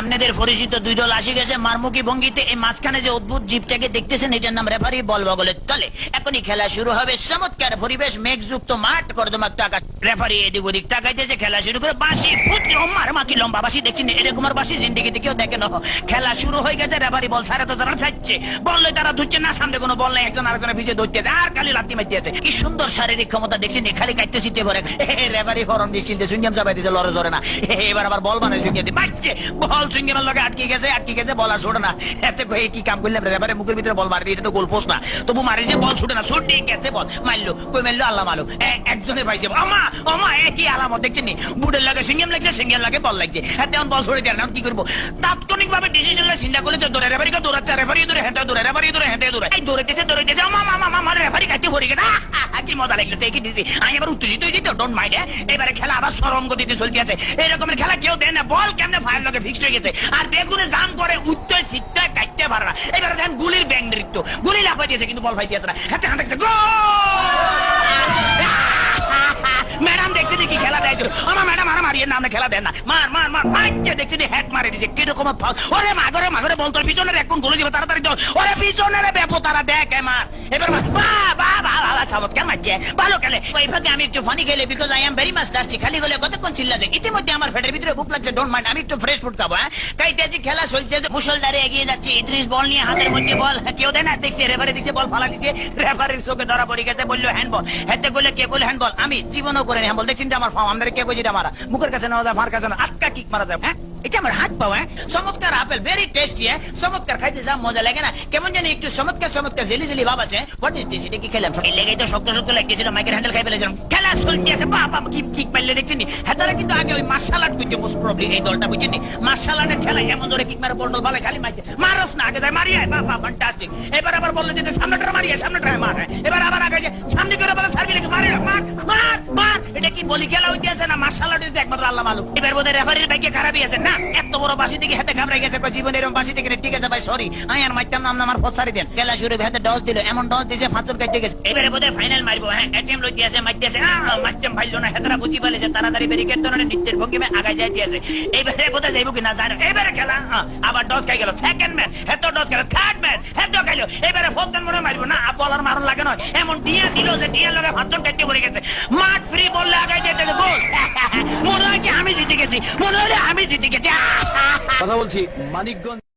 আপনাদের পরিচিত দুই দল আসি গেছে মারমুখী ভঙ্গিতে। এই মাঝখানে যে অদ্ভুত জীবটাকে দেখতেছেন, এটার নাম রেফারি বল বগলের তলে। এখনই খেলা শুরু হবে। চমৎকার পরিবেশ, মেঘযুক্ত মাঠ কর্দমাক টাকা রেফারি এদিক ওদিক তাকাইতেছে, খেলা শুরু করে বাসি ফুটে মার মাকি লম্বা বাসি দেখছি না এরকম আর বাসি জিন্দিগিতে কেউ দেখে না। খেলা শুরু হয়ে গেছে, রেফারি বল সারে তো তারা ছাড়ছে। বললে তারা ধুচ্ছে না, সামনে কোনো বল নাই, একজন আরেকজনের পিছিয়ে ধরতে আর খালি লাত্তি মারতে আছে কি সুন্দর শারীরিক ক্ষমতা দেখছি না খালি কাটতে চিনতে পারে রেফারি হরন নিশ্চিন্তে সুইংগাম চাপাই দিয়েছে লড়ে জরে না এবার আবার বল সুইংগে দিয়ে বাচ্চে বল সুইংগামের লগে আটকে গেছে আটকে গেছে, বল আর ছোটে না। এতে কি কাম করলাম রেফারি মুখের ভিতরে বল মারি দিয়ে এটা তো গোল পোস্ট না। তবু মারি যে বল, ছুটে না, ছুট গেছে বল। মারলো, কই মারলো? আল্লাহ মারলো। এ- একজনের পাইছে আমা আমা একই আলামত, দেখছেন নি? বুড়ের লাগে সিঙ্গেম লাগছে, সিঙ্গেম লাগে বল লাগছে। হ্যাঁ তেমন বল ছড়ে দেয় না কি করব? তাৎক্ষণিক ভাবে ডিসিশন চিন্তা করলে দৌড়ে রেফারিকে দৌড়াচ্ছে রেফারি দৌড়ে হ্যাঁ দৌড়ে রেফারি দৌড়ে হ্যাঁ দৌড়ে। এই দৌড়েতেছে দৌড়েতেছে আমা মামা মামা রেফারি গেছে। আহ, আহ, কি মজা লাগল টেকে দিছি আমি এবার উত্তেজিত হয়ে যেত ডোন্ট মাইন্ড এবারে খেলা আবার সরম গতিতে চলতে আছে। এরকমের খেলা কেউ দেয় না বল কেমনে ফায়ার লগে ফিক্সড হয়ে গেছে। আর বেগুনে জাম করে উত্তর সিটটা কাটতে পারে না। এবারে দেখেন গুলির ব্যাং নৃত্য গুলি লাফাই দিয়েছে কিন্তু বল ফাইতে না। ম্যাডাম দেখছি কি খেলা দেয় আমার ম্যাডাম নামে খেলা দেন না। মার মার মার দেখছি হ্যাক মারে দিছে। ওরে মাগরে মাগরে পিছনের এখন গোলে যাবে, তাড়াতাড়ি ওরে পিছনের তারা দেখ মার। এবার বা বা বা বা ভালো খেলে। ওই ফাঁকে আমি একটু ফানি খেলে বিকজ আই এম ভেরি খালি গলে কতক্ষণ চিল্লা ইতিমধ্যে আমার পেটের ভিতরে বুক লাগছে ডোন্ট মাইন্ড আমি একটু ফ্রেশ ফুড খাব হ্যাঁ? কাইতেছি, খেলা চলতেছে। মুসলদারে এগিয়ে যাচ্ছে। ইদ্রিস, বল নিয়ে হাতের মধ্যে বল। কেউ দেয় না, দেখছে রেফারি দিচ্ছে বল ফালা দিচ্ছে রেফারির চোখে ধরা পড়ে গেছে, বলল হ্যান্ডবল হেতে বললে, কে বলে? হ্যান্ডবল আমি জীবনও করে হ্যান্ডবল দেখছি আমার আমাদের কে কইছি এটা মারা। মুখের কাছে নেওয়া যায় মার কাছে আটকা কিক মারা যায়। হ্যাঁ? এটা আমার হাত পাওয়া, চমৎকার আপেল ভেরি টেস্টি চমৎকার খাইতে যা মজা লাগে না। কেমন জানি একটু চমৎকার চমৎকার, জেলি জেলি ভাব আছে। কি খেলাম? এই লেগে তো শক্ত শক্ত লাগতেছিল মাইকের হ্যান্ডেল খাই ফেলেছিলাম। খেলা চলতে আছে। বাবা কিক কিক মারলে দেখছেন নি? হ্যাঁ কিন্তু আগে ওই মার্শাল আর্ট করতে মোস্ট প্রবলি এই দলটা বুঝছেন মার্শাল আর্টের ঠেলা এমন ধরে কিক মারে বল টল ভালো খালি মাইতে। মারস না, আগে যায়, মারিয়ে বাবা ফ্যান্টাস্টিক এবার আবার বললে যে সামনেটা মারিয়ে সামনেটা মার এবার আবার আগে যে, সামনে করে বলে সার্ভি লেগে, মারি, মার মার মার। এটা কি বলি খেলা হইতে আছে না মার্শাল আর্ট একমাত্র আল্লাহ মালুম এবার বোধহয় রেফারির ভাগ্যে খারাপই আছে। না এত বড় বাসি থেকে হাতে ঘাবড়ে গেছে কই জীবন এরকম বাসি থেকে ঠিক আছে ভাই সরি আমি আর মাইতাম নাম আমার ফসারি দেন। খেলা শুরু হাতে ডস দিল, এমন ডস দিছে ফাঁচুর কাটতে গেছে। এবারে বোধহয় ফাইনাল মারবো হ্যাঁ এটিএম লইতে আছে মারতে আছে মারতাম ভাইলো না, হেতারা বুঝি পালে যে তাড়াতাড়ি ব্যারিকেড ধরে নিত্যের ভঙ্গিমে আগায় যাইতে আছে এইবারে বোধহয় যাইবো কিনা জানো? এবারে খেলা আবার ডস খাই গেল। সেকেন্ড ম্যান হেতো ডস গেল থার্ড ম্যান হেতো খাইলো। এবারে ম্যান মনে মারবো না বলার মারণ লাগে নয়। এমন টিয়া দিল যে টিয়ার লগে ফাঁচুর কাটতে পড়ে গেছে। মাঠ ফ্রি বললে আগায় যেতে গোল। জিতে গেছি। মনে হলে আমি জিতে গেছি। কথা বলছি মানিকগঞ্জ